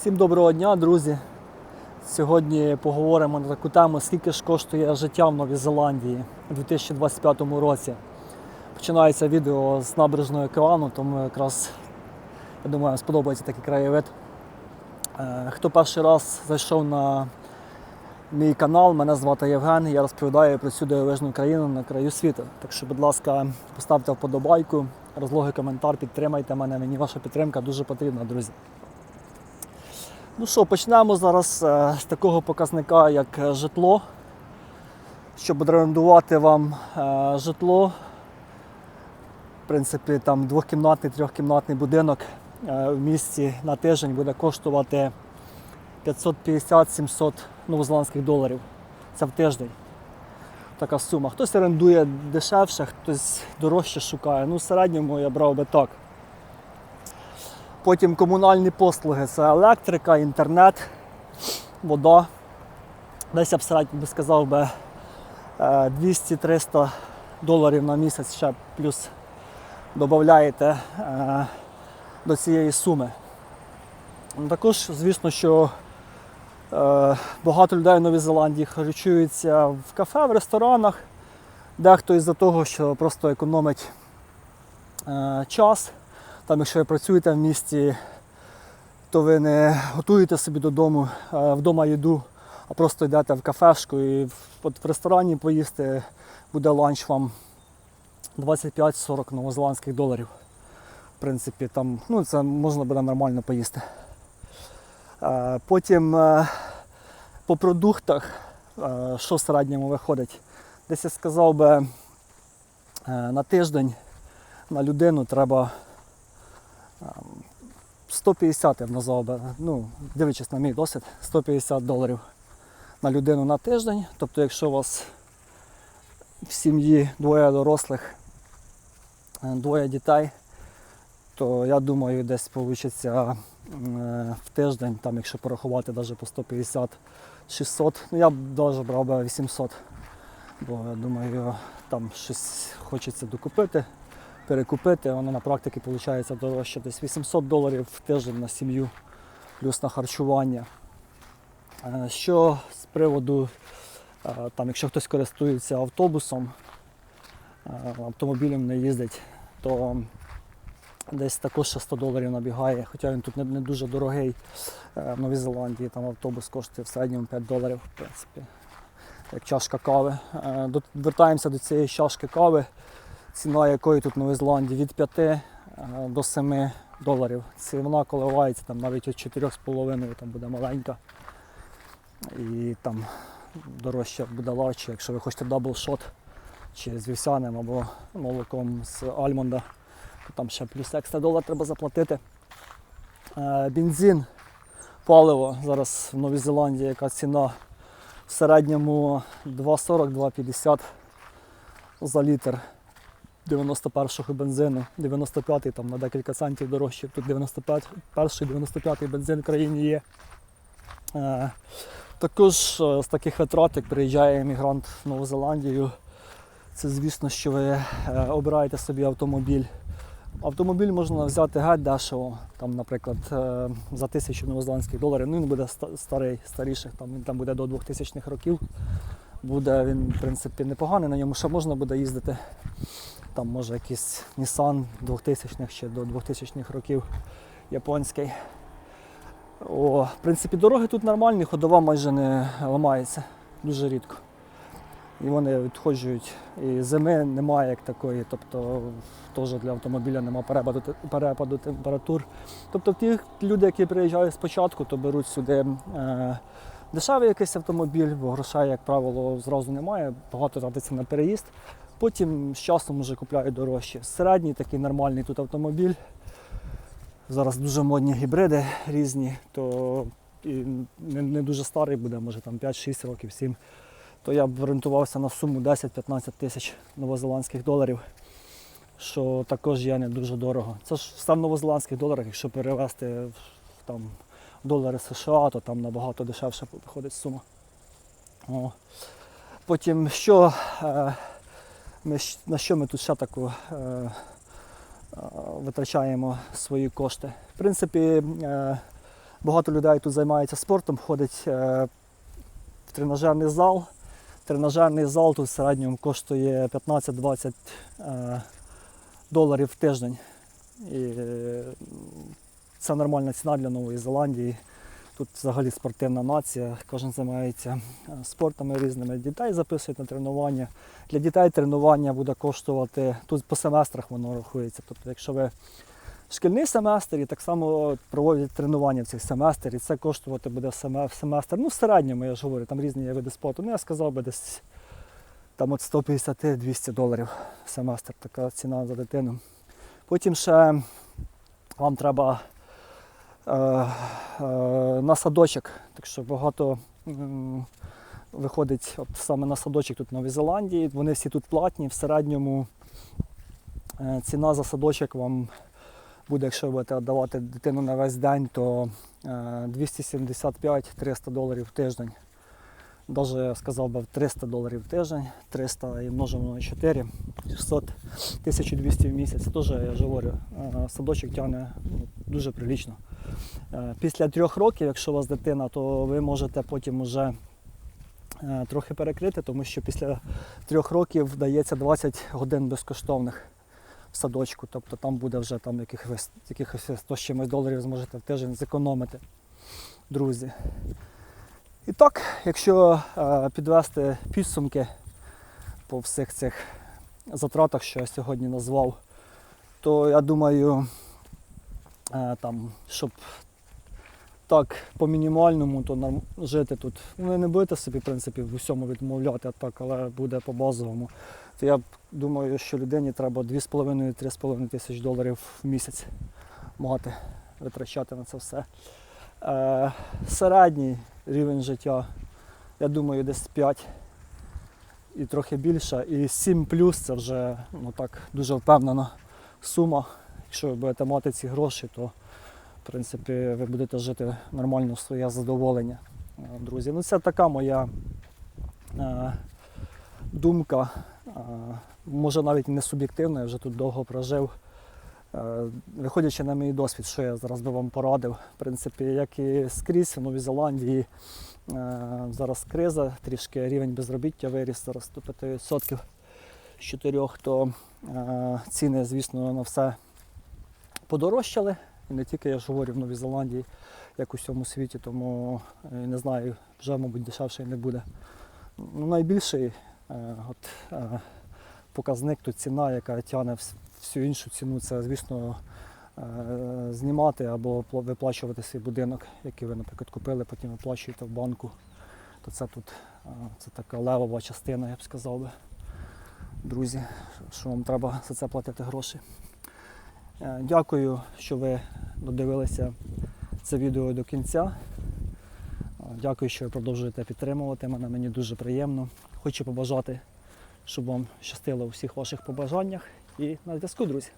Всім доброго дня, друзі. Сьогодні поговоримо на таку тему, скільки ж коштує життя в Новій Зеландії у 2025 році. Починається відео з набережної океану, тому якраз я думаю, сподобається такий краєвид. Е, Хто перший раз зайшов на мій канал, мене звати Євген, я розповідаю про цю дивовижну країну на краю світу. Так що, будь ласка, поставте вподобайку, розлогий коментар, підтримайте мене. Мені ваша підтримка дуже потрібна, друзі. Ну що, почнемо зараз е, з такого показника, як е, житло. Щоб орендувати вам е, житло, в принципі, там двохкімнатний, трьохкімнатний будинок в місті на тиждень буде коштувати 550-700 новозеландських доларів. Це в тиждень. Така сума. Хтось орендує дешевше, хтось дорожче шукає. Ну, в середньому я брав би так. Потім комунальні послуги це електрика, інтернет, вода. Десь я б би сказав би е, 200-300 доларів на місяць ще плюс додаєте е, до цієї суми. Ну, Також, звісно, що е, багато людей в Новій Зеландії харчуються в кафе, в ресторанах. Дехто із-за того, що просто економить е, час. Там, якщо ви працюєте в місті, то ви не готуєте собі додому вдома їду, а просто йдете в кафешку і в, ресторані поїсти буде ланч вам 25-40 новозеландських доларів. В принципі, там, ну, це можна буде нормально поїсти. Потім е, по продуктах, е, що в середньому виходить, десь я сказав би е, на тиждень на людину треба 150 я б назвав ну, дивлячись на мій досвід, 150 доларів на людину на тиждень. Тобто, якщо у вас в сім'ї двоє дорослих, е, двоє дітей, то я думаю, десь вийде в тиждень, там, якщо порахувати навіть по 150-600, ну я б навіть брав би 800, бо я думаю, там щось хочеться докупити перекупити, воно на практиці виходить дорожче. Десь 800 доларів в тиждень на сім'ю, плюс на харчування. Е, Що з приводу, е, там, якщо хтось користується автобусом, е, автомобілем не їздить, то десь також ще 100 доларів набігає, хоча він тут не, не дуже дорогий. В Новій Зеландії там автобус коштує в середньому 5 доларів, в принципі, як чашка кави. Вертаємося до цієї чашки кави ціна якої тут в Новій Зеландії від 5 е, до 7 доларів. Ціна коливається там навіть від 4,5 там буде маленька. І там дорожче буде ларче, якщо ви хочете даблшот чи з вівсяним або молоком з альмонда, то там ще плюс екстра долар треба заплатити. Е, Бензин, паливо зараз в Новій Зеландії, яка ціна в середньому 2,40-2,50 за літр. 91-го бензину, 95-й там на декілька центів дорожче. Тут 91-й, 95-й бензин в країні є. Е, також е, з таких витрат, як приїжджає емігрант в Нову Зеландію, це звісно, що ви е, обираєте собі автомобіль. Автомобіль можна взяти геть дешево, там, наприклад, за тисячу новозеландських доларів. Ну, він буде старий, старіших, там, він там буде до 2000-х років. Буде він, в принципі, непоганий, на ньому ще можна буде їздити. Там може якийсь Nissan 2000-х чи до 2000-х років японський. О, в принципі, дороги тут нормальні, ходова майже не ламається, дуже рідко. І вони відходжують. І зими немає як такої, тобто теж для автомобіля немає перепаду, перепаду температур. Тобто ті люди, які приїжджають спочатку, то беруть сюди е, дешевий якийсь автомобіль, бо грошей, як правило, зразу немає, багато тратиться на переїзд. Потім з часом вже купляють дорожчі. Середній такий нормальний тут автомобіль. Зараз дуже модні гібриди різні, то і не, не дуже старий буде, може там 5-6 років, 7. То я б орієнтувався на суму 10-15 тисяч новозеландських доларів, що також є не дуже дорого. Це ж все в новозеландських доларах, якщо перевести в там, долари США, то там набагато дешевше виходить сума. О. Потім що е, на що ми тут ще таку е, е, витрачаємо свої кошти? В принципі, е, Багато людей тут займається спортом, ходить в тренажерний зал. Тренажерний зал тут в середньому коштує 15-20 е, доларів в тиждень. І це нормальна ціна для Нової Зеландії. Тут взагалі спортивна нація, кожен займається е, спортами різними. Дітей записують на тренування. Для дітей тренування буде коштувати, тут по семестрах воно рахується. Тобто, якщо ви шкільний семестр і так само проводять тренування в цих семестрі, це коштувати буде в семестр. Ну, в середньому, я ж говорю, там різні види спорту. Ну, я сказав би десь там от 150-200 доларів семестр, така ціна за дитину. Потім ще вам треба на садочок, так що багато виходить от саме на садочок тут в Новій Зеландії. Вони всі тут платні. В середньому е, ціна за садочок вам буде, якщо ви будете віддавати дитину на весь день, то е, 275-300 доларів в тиждень. Даже сказав би 300 доларів в тиждень, 300 і множимо на 4, 600, 1200 в місяць. Теж я ж говорю, е, садочок тягне ну, дуже прилічно. Е, Після трьох років, якщо у вас дитина, то ви можете потім уже е, трохи перекрити, тому що після трьох років дається 20 годин безкоштовних в садочку. Тобто там буде вже там якихось, якихось 100 з чимось доларів зможете в тиждень зекономити, друзі. І так, якщо е, підвести підсумки по всіх цих затратах, що я сьогодні назвав, то я думаю, там, щоб так по мінімальному, то нам жити тут. Ну, Ви не будете собі, в принципі, в усьому відмовляти, а так, але буде по базовому. То я думаю, що людині треба 2,5-3,5 тисяч доларів в місяць мати, витрачати на це все. Е, середній рівень життя, я думаю, десь 5 і трохи більше. І 7 плюс це вже ну, так, дуже впевнена сума. Якщо ви будете мати ці гроші, то в принципі ви будете жити нормально в своє задоволення, е, друзі. Ну, це така моя е, думка. Е, може навіть не суб'єктивна, я вже тут довго прожив. Е, Виходячи на мій досвід, що я зараз би вам порадив, в принципі, як і скрізь в Новій Зеландії, е, зараз криза, трішки рівень безробіття виріс зараз до 5% з 4, то ціни, звісно, на все подорожчали. І не тільки я ж говорю в Новій Зеландії, як у всьому світі, тому е, не знаю, вже, мабуть, дешевше не буде. Ну, найбільший е, от, е, показник то ціна, яка тягне всю іншу ціну, це, звісно, знімати або виплачувати свій будинок, який ви, наприклад, купили, потім виплачуєте в банку. То це тут це така левова частина, я б сказав би. Друзі, що вам треба за це платити гроші. Е, Дякую, що ви додивилися це відео до кінця. Е, Дякую, що ви продовжуєте підтримувати мене. Мені дуже приємно. Хочу побажати, щоб вам щастило у всіх ваших побажаннях. І на зв'язку, друзі.